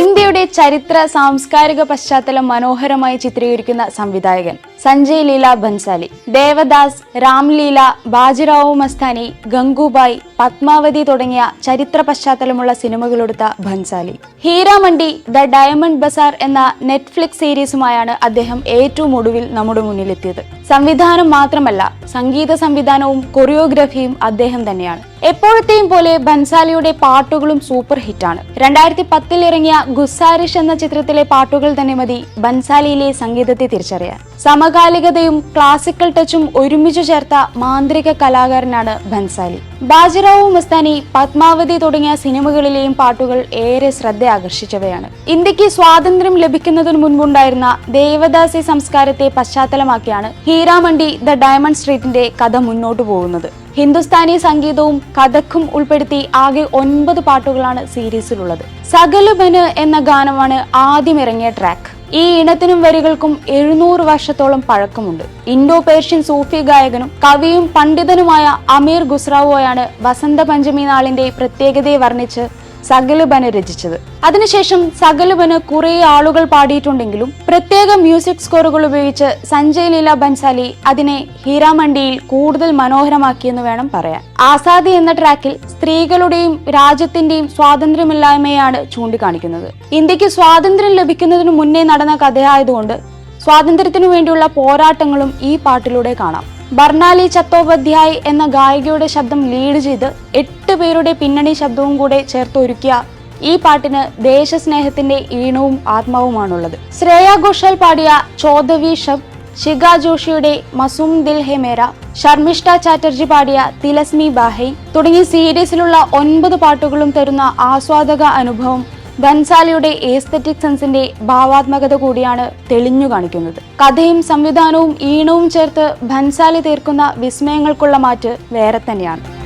ഇന്ത്യയുടെ ചരിത്ര സാംസ്കാരിക പശ്ചാത്തലം മനോഹരമായി ചിത്രീകരിക്കുന്ന സംവിധായകൻ. സഞ്ജയ് ലീല ബൻസാലി ദേവദാസ് രാംലീല ബാജിറാവു മസ്താനി ഗംഗുബായ് പത്മാവതി തുടങ്ങിയ ചരിത്ര പശ്ചാത്തലമുള്ള സിനിമകളെടുത്ത Bhansali. Heeramandi the diamond bazaar എന്ന നെറ്റ്ഫ്ലിക്സ് സീരീസുമായാണ് അദ്ദേഹം ഏറ്റവും ഒടുവിൽ നമ്മുടെ മുന്നിലെത്തിയത്. സംവിധാനം മാത്രമല്ല സംഗീത സംവിധാനവും കൊറിയോഗ്രഫിയും അദ്ദേഹം തന്നെയാണ്. എപ്പോഴത്തെയും പോലെ ബൻസാലിയുടെ പാട്ടുകളും സൂപ്പർ ഹിറ്റാണ്. രണ്ടായിരത്തി പത്തിൽ ഇറങ്ങിയ ഗുസാരിഷ് എന്ന ചിത്രത്തിലെ പാട്ടുകൾ തന്നെ മതി ബൻസാലിയിലെ സംഗീതത്തെ തിരിച്ചറിയാൻ. സമകാലികതയും ക്ലാസിക്കൽ ടച്ചും ഒരുമിച്ചു ചേർത്ത മാന്ത്രിക കലാകാരനാണ് ബൻസാലി. ബാജിറാവു മസ്താനി പത്മാവതി തുടങ്ങിയ സിനിമകളിലെയും പാട്ടുകൾ ഏറെ ശ്രദ്ധ ആകർഷിച്ചവയാണ് ഇന്ത്യയ്ക്ക് സ്വാതന്ത്ര്യം ലഭിക്കുന്നതിന് മുൻപുണ്ടായിരുന്ന ദേവദാസി സംസ്കാരത്തെ പശ്ചാത്തലമാക്കിയാണ് ഹീരാമണ്ടി ദ ഡയമണ്ട് സ്ട്രീറ്റിന്റെ കഥ മുന്നോട്ടു പോകുന്നത്. ഹിന്ദുസ്ഥാനി സംഗീതവും കഥക്കും ഉൾപ്പെടുത്തി ആകെ ഒൻപത് പാട്ടുകളാണ് സീരീസിലുള്ളത്. സകലബന് എന്ന ഗാനമാണ് ആദ്യം ഇറങ്ങിയ ട്രാക്ക് ഈ ഇണത്തിനും വരികൾക്കും എഴുന്നൂറ് വർഷത്തോളം പഴക്കമുണ്ട്. ഇൻഡോ പേർഷ്യൻ സൂഫി ഗായകനും കവിയും പണ്ഡിതനുമായ അമീർ ഖുസ്രാവോയാണ് വസന്ത പഞ്ചമി നാളിന്റെ പ്രത്യേകതയെ വർണിച്ച് സകലുബന് രചിച്ചത്. അതിനുശേഷം സകലുബന് കുറെ ആളുകൾ പാടിയിട്ടുണ്ടെങ്കിലും പ്രത്യേക മ്യൂസിക് സ്കോറുകൾ ഉപയോഗിച്ച് സഞ്ജയ് ലീല ബൻസാലി അതിനെ ഹീരാമണ്ടിയിൽ കൂടുതൽ മനോഹരമാക്കിയെന്ന് വേണം പറയാൻ. ആസാദി എന്ന ട്രാക്കിൽ സ്ത്രീകളുടെയും രാജ്യത്തിന്റെയും സ്വാതന്ത്ര്യമില്ലായ്മയാണ് ചൂണ്ടിക്കാണിക്കുന്നത്. ഇന്ത്യയ്ക്ക് സ്വാതന്ത്ര്യം ലഭിക്കുന്നതിനു മുന്നേ നടന്ന കഥയായതുകൊണ്ട് സ്വാതന്ത്ര്യത്തിനു വേണ്ടിയുള്ള പോരാട്ടങ്ങളും ഈ പാട്ടിലൂടെ കാണാം. ബർണാലി ചത്തോപാധ്യായ് എന്ന ഗായികയുടെ ശബ്ദം ലീഡ് ചെയ്ത് എട്ട് പേരുടെ പിന്നണി ശബ്ദവും കൂടെ ചേർത്ത് ഒരുക്കിയ ഈ പാട്ടിന് ദേശസ്നേഹത്തിന്റെ ഈണവും ആത്മാവുമാണുള്ളത്. ശ്രേയ ഘോഷാൽ പാടിയ ചോദവി ഷബ് ശിഖ ജോഷിയുടെ മസൂം ദിൽ ഹെ മേര ശർമിഷ്ഠ ചാറ്റർജി പാടിയ തിലസ്മി ബാഹൈ തുടങ്ങിയ സീരീസിലുള്ള ഒൻപത് പാട്ടുകളും തരുന്ന ആസ്വാദക അനുഭവം ബൻസാലിയുടെ ഏസ്തറ്റിക് സെൻസിന്റെ ഭാവാത്മകത കൂടിയാണ് തെളിഞ്ഞു കാണിക്കുന്നത്. കഥയും സംവിധാനവും ഈണവും ചേർത്ത് ബൻസാലി തീർക്കുന്ന വിസ്മയങ്ങൾക്കുള്ള മാറ്റ് വേറെ തന്നെയാണ്.